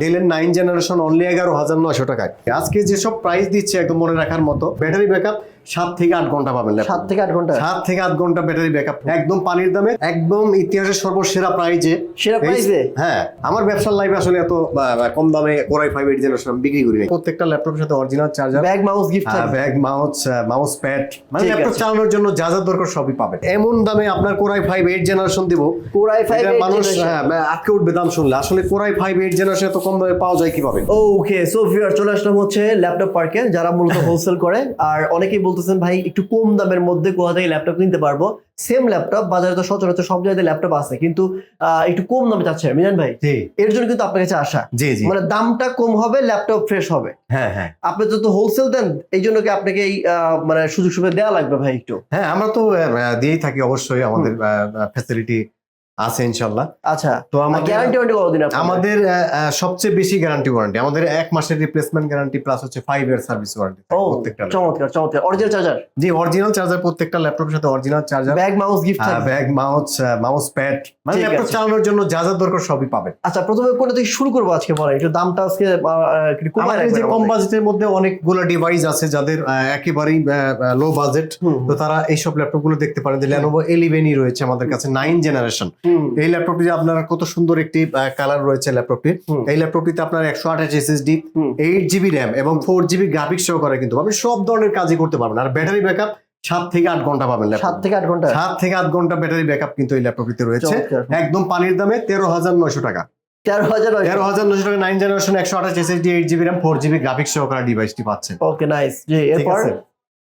ডেলের nine generation only এগারো হাজার নয়শো টাকায়। আজকে যেসব প্রাইস দিচ্ছে একদম মনে রাখার মতো ব্যাটারি ব্যাকআপ সাত থেকে আট ঘণ্টা পাবেন সাত থেকে আট ঘণ্টা? সাত থেকে আট ঘণ্টা ব্যাটারি ব্যাকআপ। একদম পানির দামে একদম ইতিহাসের সর্বসেরা প্রাইজে সেরা প্রাইসে হ্যাঁ আমার ব্যবসার লাইফে আসলে এত কম দামে কোরাই ফাইভ এইট জেনারেশন বিক্রি করি। প্রত্যেকটা ল্যাপটপের সাথে original charger bag mouse gift bag mouse mouse pad মানে ল্যাপটপ চালানোর জন্য যা যা দরকার সবই পাবেন। এমন দামে আপনার core i five eight generation দিব। কোরাই ফাইভ মানুষ হ্যাঁ, আটকে উঠবে দাম শুনলে। আসলে কোরাই ফাইভ এইট জেনারেশন এত কম দামে পাওয়া যায় কীভাবে? ওকে সো ভিউয়ার চলে আসলাম হচ্ছে ল্যাপটপ পার্কে যারা মূলত হোলসেল করে। আর অনেকেই বলতেছেন ভাই একটু কম দামের মধ্যে কোথা থেকে ল্যাপটপ কিনতে পারব। সেম ল্যাপটপ বাজারে তো সচরাচর সব জায়গায় ল্যাপটপ আছে কিন্তু একটু কম দামে চাচ্ছে মিজান ভাই? এর জন্য কিন্তু আপনার কাছে আসা জি জি। মানে দামটা কম হবে ল্যাপটপ ফ্রেশ হবে। হ্যাঁ হ্যাঁ। আপনি তো হোলসেল দেন এই জন্য কি আপনাকে এই মানে সুযোগ সুবিধা দেওয়া লাগবে ভাই একটু? হ্যাঁ আমরা তো দিয়েই থাকি অবশ্যই আমাদের ফ্যাসিলিটি আছে ইনশাল্লাহ আচ্ছা তো আমাদের গ্যারান্টি ওয়ারেন্টি কতদিন আমাদের সবচেয়ে বেশি গ্যারান্টি ওয়ারেন্টি আমাদের এক মাসের রিপ্লেসমেন্ট গ্যারান্টি প্লাস হচ্ছে ফাইভ ইয়ার সার্ভিস ওয়ারেন্টি প্রত্যেকটা চমৎকার চমৎকার। অরিজিনাল চার্জার জি অরিজিনাল চার্জার প্রত্যেকটা ল্যাপটপের সাথে original charger bag mouse gift bag mouse mouse pad মানে ল্যাপটপ চালানোর জন্য যা যা দরকার সবই পাবেন। আচ্ছা প্রথমে কোনটা থেকে শুরু করব আজকে বলা একটু দামটা আজকে আমাদের যে কম বাজেটের মধ্যে অনেকগুলো ডিভাইস আছে যাদের একেবারেই লো বাজেট তো তারা এইসব ল্যাপটপগুলো দেখতে পারেন। যে ল্যানোভো এলিভেনই রয়েছে আমাদের কাছে নাইন জেনারেশন এই ল্যাপটপটি আপনার কত সুন্দর একটি কালার রয়েছে ল্যাপটপটি। এই ল্যাপটপটিতে আপনার একশো আঠাশ এসএসডি। এইট জিবি র্যাম এবং ফোর জিবি গ্রাফিক্স সহকারে কিন্তু আপনি সব ধরনের কাজই করতে পারবেন। আর ব্যাটারি ব্যাকআপ সাত থেকে আট ঘণ্টা পাবেন সাত থেকে আট ঘণ্টা। সাত থেকে আট ঘণ্টা ব্যাটারি ব্যাকআপ কিন্তু এই ল্যাপটপটিতে রয়েছে। একদম পানির দামে তেরো হাজার নয়শো টাকা। তেরো হাজার তেরো হাজার নয়শো টাকা নাইন জেনারেশন একশো আঠাশ SSD eight GB RAM four GB graphics সহকারে ডিভাইসটি পাচ্ছেন। ওকে নাইস জি এরপর?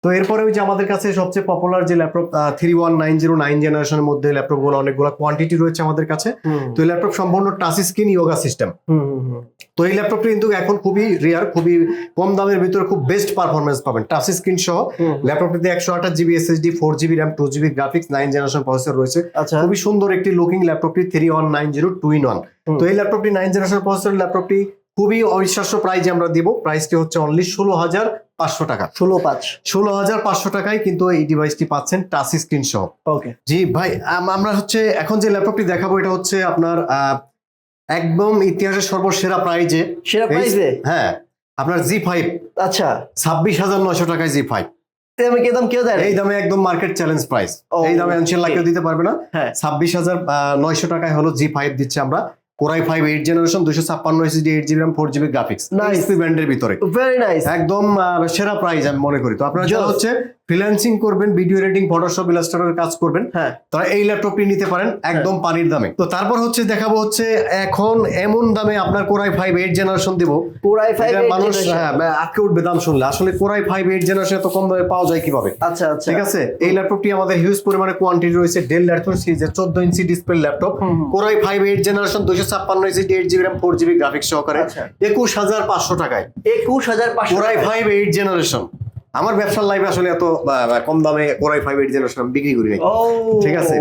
তো এরপরে ওই যে আমাদের কাছে সবচেয়ে পপুলার যে laptop three one nine zero nine জেনারেশনের মধ্যে ল্যাপটপগুলো অনেকগুলো কোয়ান্টিটি রয়েছে আমাদের কাছে। তো এই ল্যাপটপ সম্পূর্ণ টাচ স্ক্রিন ইয়োগা সিস্টেম। তো এই ল্যাপটপটি কিন্তু এখন খুবই রেয়ার খুবই কম দামের ভিতরে খুব বেস্ট পারফরমেন্স পাবেন। টাচ স্ক্রিন সহ ল্যাপটপটিতে একশো আঠাশ GB SSD four GB RAM two GB graphics nine generation processor রয়েছে। আচ্ছা। খুবই সুন্দর একটি লুকিং ল্যাপটপটি three one nine zero two in one তো এই ল্যাপটপটি নাইন জেনারেশন প্রসেসর ল্যাপটপটি খুবই অবিশ্বাস্য প্রাইজে আমরা দিব। প্রাইসটি হচ্ছে অনলি ষোলো হাজার পাঁচশো টাকা। ষোলো পাঁচ। ষোলো হাজার পাঁচশো টাকায় কিন্তু এই ডিভাইসটি পাচ্ছেন টাচ স্ক্রিন সহ। ওকে। জি ভাই আম- আমরা হচ্ছে এখন যে ল্যাপটপটি দেখাবো এটা হচ্ছে আপনার একদম ইতিহাসের সর্বসেরা প্রাইজে সেরা প্রাইসে হ্যাঁ আপনার জি ফাইভ আচ্ছা। ছাব্বিশ হাজার নয়শো টাকায় জি ফাইভ এই দামে একদম মার্কেট চ্যালেঞ্জ প্রাইস এই দামে ইনশাল্লাহ কেউ দিতে পারবে না। হ্যাঁ। ছাব্বিশ হাজার নয়শো টাকায় হলো জি ফাইভ দিচ্ছে আমরা। কোরাই ফাইভ এইট জেনারেশন দুশো ছাপ্পান্ন SSD eight GB four GB graphics nice ব্যান্ডের ভিতরে। ভেরি নাইস একদম সেরা প্রাইস আমি মনে করি। তো আপনার হচ্ছে ফ্রিল্যান্সিং করবেন ভিডিও এডিটিং ফটোশপ ইলাস্ট্রেটরের কাজ করবেন হ্যাঁ। তারা এই ল্যাপটপটি নিতে পারেন একদম পানির দামে। তো তারপর হচ্ছে দেখাবো হচ্ছে এখন এমন দামে আপনার core i five eight generation দিব। কোরাই ফাইভ মানুষ হ্যাঁ, আটকে উঠবে দাম শুনলে। আসলে কোরাই ফাইভ এইট জেনারেশন এত কম দামে পাওয়া যায় কীভাবে? আচ্ছা আচ্ছা। ঠিক আছে? এই ল্যাপটপটি আমাদের হিউজ পরিমাণে কোয়ান্টিটি রয়েছে ডেল ল্যাপটপ সিরিজের চোদ্দ inch display laptop. Core i five eight generation দুশো ছাপ্পান্ন inch eight GB RAM four GB graphics সহকারে। আচ্ছা। একুশ হাজার পাঁচশো টাকায়। একুশ হাজার পাঁচশো কোরাই ফাইভ এইট জেনারেশন আমার ব্যবসার লাইফে আসলে এত কম দামে কোরাই ফাইভ এইট জেনারেশন বিক্রি করি ঠিক আছে।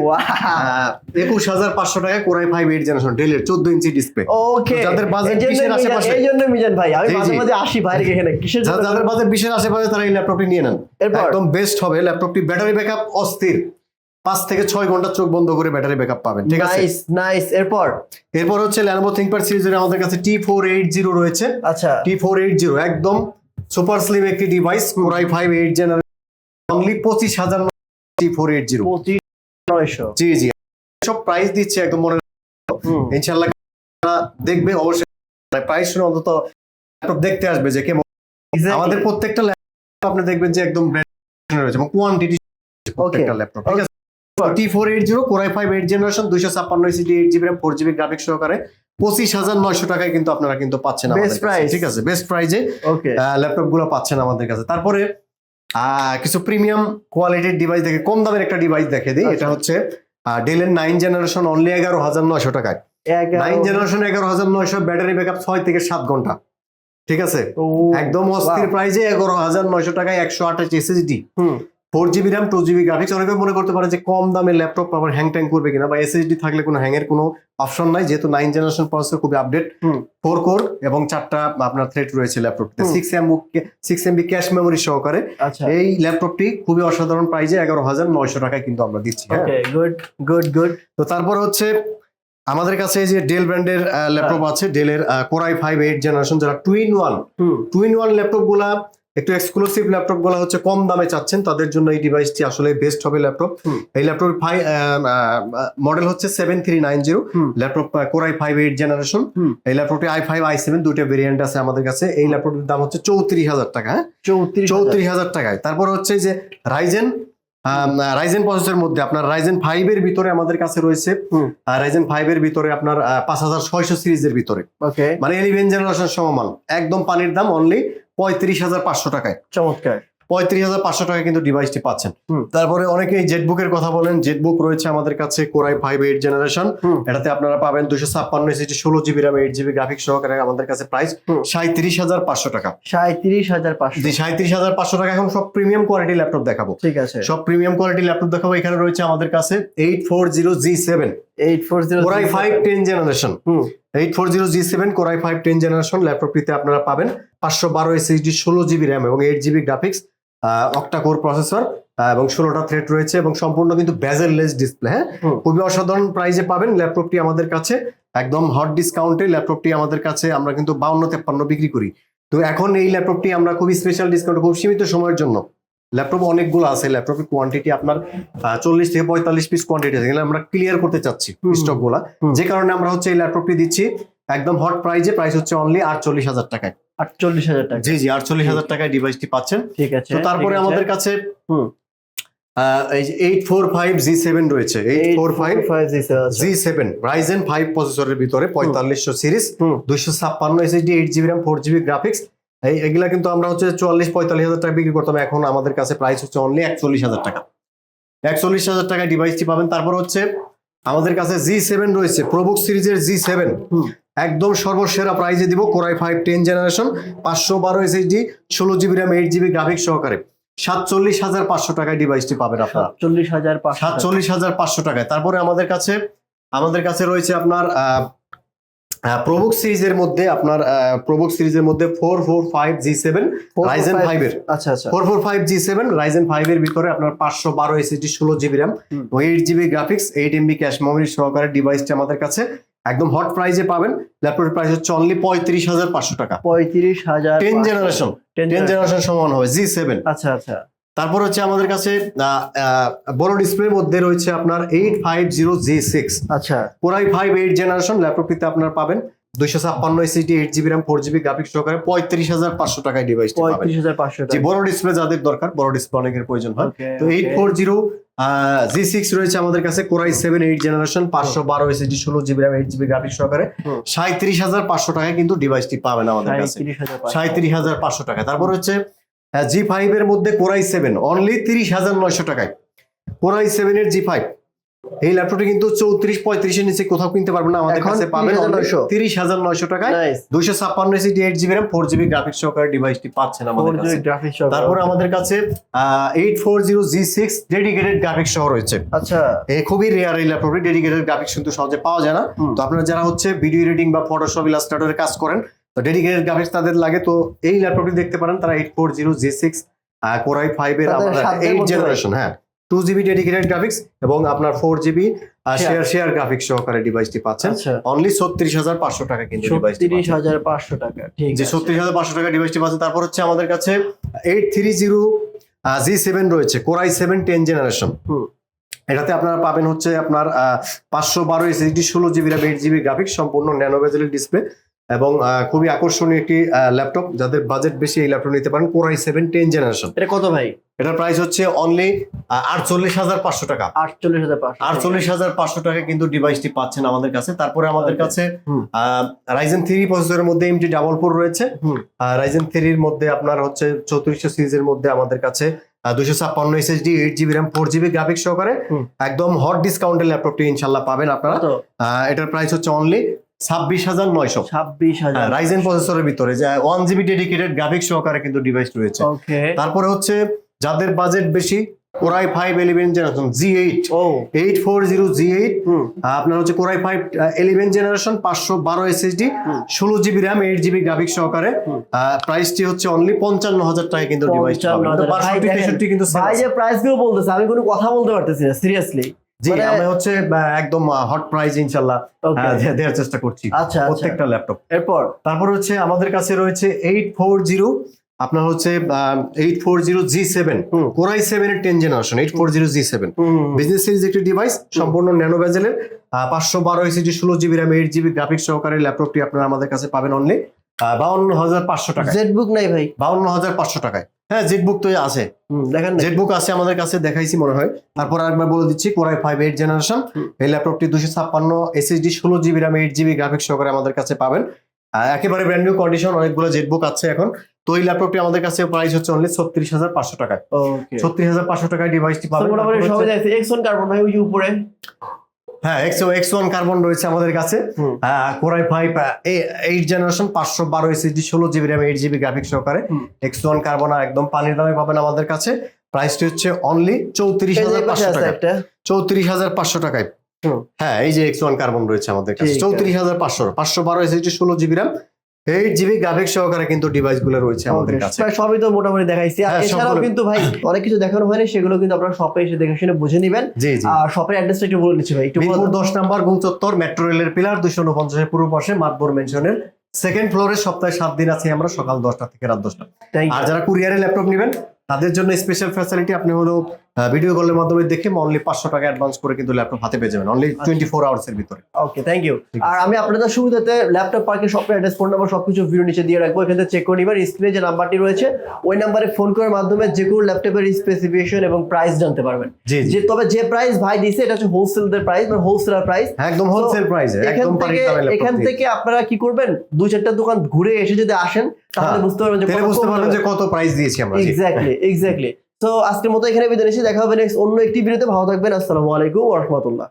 একুশ হাজার পাঁচশো টাকায় কোরাই ফাইভ এইট জেনারেশন ডেলের চোদ্দ ইঞ্চি ডিসপ্লে ওকে যাদের জন্য মিজান- আশেপাশে। এই জন্য মিজান ভাই আমি মাঝে মাঝে আসি বাইরে এখানে কিসের যাদের বাজেট বিশের আশেপাশে তারা এই ল্যাপটপটি নিয়ে নেন? একদম বেস্ট হবে ল্যাপটপটি ব্যাটারি ব্যাকআপ অস্থির। পাঁচ থেকে ছয় ঘণ্টা চোখ বন্ধ করে ব্যাটারি ব্যাকআপ পাবেন ঠিক আছে? নাইস নাইস এরপর? এরপর হচ্ছে ল্যানোভো থিঙ্কপ্যাড সিরিজের আমাদের কাছে টি ফোর এইট জিরো রয়েছে। আচ্ছা। টি ফোর এইট জিরো একদম সুপার স্লিম একটি device core i five eight generation only পঁচিশ হাজার ফোর এইট জিরো জি জি। সব প্রাইস দিচ্ছে একদম মনে ইনশাল্লাহ দেখবে অবশ্যই। প্রাইস শুনে অন্তত ল্যাপটপ দেখতে আসবে যে কেমন। আমাদের প্রত্যেকটা ল্যাপটপ আপনি দেখবেন যে একদম রয়েছে এবং কোয়ান্টিটি প্রত্যেকটা ল্যাপটপ ঠিক আছে? T four eight zero core i five eight generation দুইশো ছাপ্পান্ন city eight GB RAM four GB graphics সহকারে। পঁচিশ হাজার নয়শো টাকায় কিন্তু আপনারা কিন্তু পাচ্ছেন Best কাছে। ঠিক আছে বেস্ট প্রাইজে ল্যাপটপগুলো পাচ্ছেন আমাদের কাছে। তারপরে কিছু প্রিমিয়াম কোয়ালিটির ডিভাইস দেখে কম দামের একটা ডিভাইস দেখে দিই। এটা আচ্ছা। হচ্ছে ডেলের নাইন জেনারেশন অনলি এগারো হাজার নয়শো টাকায়। নাইন জেনারেশন এগারো হাজার নয়শো ব্যাটারি ব্যাকআপ ছয় থেকে সাত ঘণ্টা। ঠিক আছে? একদম অস্থির প্রাইজে এগারো হাজার নয়শো টাকায় একশো আঠাশ এসএসডি হুম। Four GB RAM two GB graphics অনেকে মনে করতে পারে যে কম দামে ল্যাপটপ আবার হ্যাং ট্যাং করবে কিনা বা এসএসডি থাকলে কোনো হ্যাংয়ের কোনো অপশন নাই যেহেতু নাইন জেনারেশন প্রসেসর খুবই আপডেট ফোর কোর এবং চারটা আপনার থ্রেড রয়েছে ল্যাপটপটিতে six M six MB cache memory সহকারে। আচ্ছা। এই ল্যাপটপটি খুবই অসাধারণ প্রাইজে এগারো হাজার নয়শো টাকায় কিন্তু আমরা দিচ্ছি হ্যাঁ। গুড গুড গুড তো তারপর হচ্ছে আমাদের কাছে এই যে ডেল ব্র্যান্ডের ল্যাপটপ আছে ডেলের core i five eight generation যারা টুইন ওয়ান টুইন ওয়ান ল্যাপটপগুলা একটু এক্সক্লুসিভ ল্যাপটপগুলো হচ্ছে কম দামে চাচ্ছেন তাদের জন্য এই ডিভাইসটি আসলে বেস্ট হবে ল্যাপটপ এই ল্যাপটপ ফাইভ মডেল হচ্ছে seven three nine zero. Laptop core i five eight generation এই ল্যাপটপটি আই ফাইভ আই সেভেন দুটো ভেরিয়েন্ট আছে আমাদের কাছে। এই ল্যাপটপটির দাম হচ্ছে চৌত্রিশ হাজার টাকা হ্যাঁ? চৌত্রিশ চৌত্রিশ হাজার টাকায়। তারপর হচ্ছে যে রাইজেন রাইজেন প্রসেসের মধ্যে আপনার রাইজেন ফাইভ এর ভিতরে আমাদের কাছে রয়েছে। রাইজেন ফাইভ এর ভিতরে আপনার পাঁচ হাজার ছয়শো সিরিজের ভিতরে। ওকে মানে ইলেভেন জেনারেশন সমমান। একদম পানির দাম অনলি পঁয়ত্রিশ হাজার পাঁচশো টাকায়। চমৎকার। পঁয়ত্রিশ হাজার পাঁচশো টাকায় কিন্তু ডিভাইসটি পাচ্ছেন। তারপরে অনেকেই জেটবুকের কথা বলেন জেটবুক রয়েছে আমাদের কাছে কোরাই ফাইভ এইট জেনারেশন এটাতে আপনারা পাবেন দুশো ছাপ্পান্ন এসিটি ষোলো GB RAM eight GB graphic সহকারে আমাদের কাছে প্রাইস। সাঁত্রিশ হাজার পাঁচশো টাকা। সাঁত্রিশ হাজার পাঁচশো। সাঁত্রিশ হাজার পাঁচশো টাকা এখন সব প্রিমিয়াম কোয়ালিটি ল্যাপটপ দেখাবো। ঠিক আছে। সব প্রিমিয়াম কোয়ালিটি ল্যাপটপ দেখাবো এখানে রয়েছে আমাদের কাছে eight four zero G seven eight four zero core i five ten generation eight four zero G seven core i five ten generation ল্যাপটপটিতে আপনারা পাবেন পাঁচশো বারো এসএসডি ষোলো জিবি র্যাম এবং eight GB graphics octa core processor এবং ষোলোটা thread রয়েছে এবং সম্পূর্ণ কিন্তু ডিসপ্লে হ্যাঁ? খুবই অসাধারণ প্রাইজে পাবেন ল্যাপটপটি আমাদের কাছে একদম হট ডিসকাউন্টে ল্যাপটপটি আমাদের কাছে আমরা কিন্তু বাউন্ন তেপ্পান্ন বিক্রি করি। তো এখন এই ল্যাপটপটি আমরা খুবই স্পেশাল ডিসকাউন্ট খুব সীমিত সময়ের জন্য। ল্যাপটপ অনেকগুলো আছে ল্যাপটপের কোয়ান্টিটি আপনার চল্লিশ থেকে পঁয়তাল্লিশ পিস কোয়ান্টিটি আছে। আমরা ক্লিয়ার করতে চাচ্ছি। স্টকগুলা যে কারণে আমরা হচ্ছে এই ল্যাপটপটি দিচ্ছি একদম হট প্রাইজে প্রাইস হচ্ছে অনলি আটচল্লিশ হাজার টাকায়। আটচল্লিশ হাজার টাকা। জি জি আটচল্লিশ হাজার টাকায় ডিভাইসটি পাচ্ছেন। ঠিক আছে তো তারপরে আমাদের কাছে এই যে eight four five G seven রয়েছে। Eight four five 845। G seven Ryzen five প্রসেসরের ভিতরে পঁয়তাল্লিশশো সিরিজ। দুইশো ছাপ্পান্ন SSD eight GB RAM four GB graphics এই এগুলা কিন্তু আমরা হচ্ছে চুয়াল্লিশ পঁয়তাল্লিশ হাজার টাকা বিক্রি করতাম। এখন আমাদের কাছে প্রাইস হচ্ছে অনলি একচল্লিশ হাজার টাকা। একচল্লিশ হাজার টাকায় ডিভাইসটি পাবেন। তারপর হচ্ছে আমাদের কাছে জি সেভেন রয়েছে প্রবুক সিরিজের জি সেভেন। একদম সর্বসেরা প্রাইজে দিব কোরাই ফাইভ টেন জেনারেশন পাঁচশো বারো এসএসডি ষোলো GB RAM eight GB graphics সহকারে। সাতচল্লিশ হাজার পাঁচশো টাকায় ডিভাইসটি পাবেন আপনারা। সাতচল্লিশ হাজার সাতচল্লিশ হাজার পাঁচশো টাকায়। তারপরে আমাদের কাছে আমাদের কাছে রয়েছে আপনার প্রবুক সিরিজের মধ্যে আপনার প্রবুক সিরিজের মধ্যে four four five G seven Ryzen five এর। আচ্ছা আচ্ছা। Four four five G seven Ryzen five এর ভিতরে আপনার পাঁচশো বারো এসএসডি ষোলো GB RAM eight GB graphics eight MB cache memory সহকারে ডিভাইসটি আমাদের কাছে একদম হট প্রাইজে পাবেন। ল্যাপটপের প্রাইস হচ্ছে অনলি পঁয়ত্রিশ হাজার পাঁচশো টাকা। পঁয়ত্রিশ হাজার ten generation ten ten generation সমান হবে জি সেভেন আচ্ছা আচ্ছা। তারপর হচ্ছে আমাদের কাছে বড় ডিসপ্লের মধ্যে রয়েছে আপনার eight five zero G six আচ্ছা। Core i five eight generation ল্যাপটপটিতে আপনার পাবেন। দুইশো ছাপ্পান্ন এসিটি eight GB RAM four GB graphics সহকারে পঁয়ত্রিশ হাজার পাঁচশো টাকায় ডিভাইসটি পাবেন। পঁয়ত্রিশ হাজার পাঁচশো যে বড় ডিসপ্লে যাদের দরকার বড় ডিসপ্লে অনেকের প্রয়োজন হয়। তো eight four zero G six রয়েছে আমাদের কাছে কোরাই সেভেন এইট জেনারেশন পাঁচশো বারো এসিটি ষোলো GB RAM eight GB graphics সহকারে। সাঁত্রিশ হাজার পাঁচশো টাকায় কিন্তু ডিভাইসটি পাবেন আমাদের কাছে। সাঁত্রিশ হাজার পাঁচশো। টাকা তারপর হচ্ছে জি ফাইভ এর মধ্যে কোরাই সেভেন অনলি তিরিশ হাজার নয়শো টাকায়। কোরাই সেভেন এর জি ফাইভ এই ল্যাপটপটি কিন্তু চৌত্রিশ পঁয়ত্রিশের নিচে কোথাও কিনতে পারবেন না আমাদের কাছে পাবেন তিরিশ হাজার নয়শো। টাকায়. দুইশো ছাপ্পান্ন SSD eight GB RAM four GB graphics সহকারে ডিভাইসটি পাচ্ছেন আমাদের কাছে। তারপরে আমাদের কাছে eight four zero G six dedicated graphics সহ রয়েছে। আচ্ছা। খুবই রেয়ার এই ল্যাপটপে ডেডিকেটেড গ্রাফিক্স কিন্তু সহজে পাওয়া যায় না। তো আপনারা যারা হচ্ছে ভিডিও এডিটিং বা ফটোশপ ইলাস্ট্রেটরের কাজ করেন তো ডেডিকেটেড গ্রাফিক্স তাদের লাগে তো এই ল্যাপটপটি দেখতে পারেন তারা eight four zero G six core i five এর এইট জেনারেশন হ্যাঁ টু জিবি ডেডিকেটেড গ্রাফিক্স এবং আপনার four GB share share graphics সহকারে ডিভাইসটি পাচ্ছেন। আচ্ছা। অনলি ছত্রিশ হাজার পাঁচশো টাকা কিন্তু ছত্রিশ হাজার পাঁচশো টাকা ঠিক যে ছত্রিশ হাজার পাঁচশো টাকা ডিভাইসটি পাচ্ছেন। তারপর হচ্ছে আমাদের কাছে eight three zero G seven রয়েছে core i seven ten generation এটাতে আপনারা পাবেন হচ্ছে আপনার পাঁচশো বারো এসএসডি ষোলো GB RAM eight GB graphics সম্পূর্ণ ন্যানো বেজেলের ডিসপ্লে এবং খুবই আকর্ষণীয় একটি ল্যাপটপ যাদের বাজেট বেশি এই ল্যাপটপ নিতে পারেন কোরাই সেভেন টেন জেনারেশন এটা কত ভাই? এটার প্রাইস হচ্ছে অনলি আটচল্লিশ হাজার পাঁচশো টাকা। আটচল্লিশ হাজার আটচল্লিশ হাজার পাঁচশো টাকা কিন্তু ডিভাইসটি পাচ্ছেন আমাদের কাছে। তারপরে আমাদের Okay. কাছে। রাইজেন থ্রি প্রসেসরের মধ্যে এমটি ডাবল ফোর রয়েছে। রাইজেন থ্রির মধ্যে আপনার হচ্ছে চৌত্রিশশো সিরিজের মধ্যে আমাদের কাছে দুশো ছাপ্পান্ন SSD eight GB RAM four GB graphics সহকারে একদম হট ডিসকাউন্টের ল্যাপটপটি ইনশাল্লাহ পাবেন আপনারা। এটার প্রাইস হচ্ছে অনলি ছাব্বিশ হাজার নয়শো। ছাব্বিশ হাজার। রাইজেন প্রসেসরের ভিতরে যে ওয়ান জিবি ডেডিকেটেড গ্রাফিক্স সহকারে কিন্তু ডিভাইস রয়েছে। তারপরে হচ্ছে যাদের বাজেট বেশি core i five eleven generation G eight O. Eight four zero G eight আপনার হচ্ছে কোরাই ফাইভ ইলেভেন জেনারেশন পাঁচশো বারো এসএসডি। ষোলো GB RAM eight GB graphics সহকারে। প্রাইসটি হচ্ছে অনলি পঞ্চান্ন হাজার টাকা কিন্তু ডিভাইস কিন্তু sale ভাই আছে। যে প্রাইসগুলো বলতেছে আমি কোনো কথা বলতে পারতেছি না সিরিয়াসলি জি মানে- আমি হচ্ছে একদম হট প্রাইস ইনশাল্লাহ দেওয়ার চেষ্টা করছি আচ্ছা আচ্ছা। প্রত্যেকটা ল্যাপটপ এরপর? তারপর হচ্ছে আমাদের কাছে রয়েছে এইট ফোর জিরো আপনার হচ্ছে eight four zero G seven. Core i seven এর ten generation eight four zero G seven business series একটি ডিভাইস সম্পূর্ণ ন্যানো ভেজেলের পাঁচশো বারো এসিজি ষোলো GB RAM eight GB graphics সহকারে ল্যাপটপটি আপনারা আমাদের কাছে পাবেন অনলি বাউন্ন হাজার পাঁচশো টাকা জেড বুক নাই ভাই। বাউন্ন হাজার পাঁচশো টাকায়। হ্যাঁ জেট বুক তো আছে। দেখেন না জেট বুক আছে আমাদের কাছে দেখাইছি মনে হয়। তারপর আরেকবার বলে দিচ্ছি কোরাই ফাইভ এইট জেনারেশন এই ল্যাপটপটি দুশো ছাপ্পান্ন এসএসডি ষোলো GB RAM eight GB graphics সহকারে আমাদের কাছে পাবেন। একেবারে ব্র্যান্ড নিউ কন্ডিশন অনেকগুলো জেট বুক আছে এখন। তো এই ল্যাপটপটি আমাদের কাছে প্রাইস হচ্ছে অনলি ছত্রিশ হাজার পাঁচশো টাকায়। ছত্রিশ হাজার পাঁচশো টাকায় ডিভাইসটি পাবেন। মোটামুটি সবাই যাচ্ছে এক্সন কার্বন ভাই ওই উপরে। হ্যাঁ এক্সো এক্স ওয়ান কার্বন রয়েছে আমাদের কাছে। কোরাই ফাইভ এইট জেনারেশন পাঁচশো বারো এসএসডি ষোলো GB RAM eight GB graphics সহকারে। এক্স ওয়ান কার্বন একদম পানির দামে পাবেন আমাদের কাছে। প্রাইসটি হচ্ছে অনলি চৌত্রিশ হাজার পাঁচশো টাকা। চৌত্রিশ হাজার পাঁচশো টাকায়। হ্যাঁ এই যে এক্স ওয়ান কার্বন রয়েছে আমাদের কাছে। চৌত্রিশ হাজার পাঁচশো পাঁচশো বারো এসএসডি ষোলো GB RAM eight GB graphics সহকারে কিন্তু রয়েছে আমাদের কাছে। সবই তো মোটামুটি দেখাইছি। আর হ্যাঁ, এছাড়াও কিন্তু ভাই অনেক কিছু দেখানো হয়নি সেগুলো কিন্তু আপনারা শপে এসে দেখে শুনে বুঝে নিবেন। আর শপের অ্যাড্রেসটা একটু বলে দিচ্ছি ভাই একটু মিরপুর দশ নম্বর গোল চত্বর মেট্রো রেলের পিলার দুশো উনপঞ্চাশের পূর্ব পাশে মাতবর মেনশনের সেকেন্ড ফ্লোরে সপ্তাহে সাত দিন আছে আমরা সকাল দশটা থেকে রাত দশটা। আর যারা কুরিয়ারে ল্যাপটপ নেবেন তাদের জন্য স্পেশাল ফ্যাসিলিটি আপনি হলো ভিডিও কলের মাধ্যমে দেখে অনলি পাঁচশো টাকা অ্যাডভান্স করে কিন্তু ল্যাপটপ হাতে পেয়ে যাবেন। অনলি টোয়েন্টি ফোর আওয়ার্স এর ভিতরে। ওকে থ্যাংক ইউ আর আমি আপনাদের সুবিধাতে ল্যাপটপ পার্কের শপের অ্যাড্রেস ফোন নাম্বার সবকিছু ভিডিও নিচে দিয়ে রাখব। এখান চেক করে নিবেন। স্ক্রিনে যে নাম্বারটি রয়েছে ওই নাম্বারে ফোন করার মাধ্যমে যে কোনো ল্যাপটপের স্পেসিফিকেশন এবং প্রাইস জানতে পারবেন। যে তবে যে প্রাইস ভাই দিছে এটা হচ্ছে হোলসেলের প্রাইস মানে হোলসেলার প্রাইস একদম হোলসেল প্রাইসে এখান একদম এখান থেকে আপনারা কি করবেন? দুই চারটা দোকান ঘুরে এসে যদি আসেন তাহলে হ্যাঁ, বুঝতে পারবেন যে কত বুঝতে পারবেন যে কত প্রাইস দিয়েছি আমরা। এক্স্যাক্টলি এক্স্যাক্টলি তো আজকের মতো এখানে বিদায় নিচ্ছি, দেখা হবে নেক্সট অন্য একটি ভিডিওতে। ভালো থাকবেন, আসসালামু আলাইকুম রাহমাতুল্লাহ।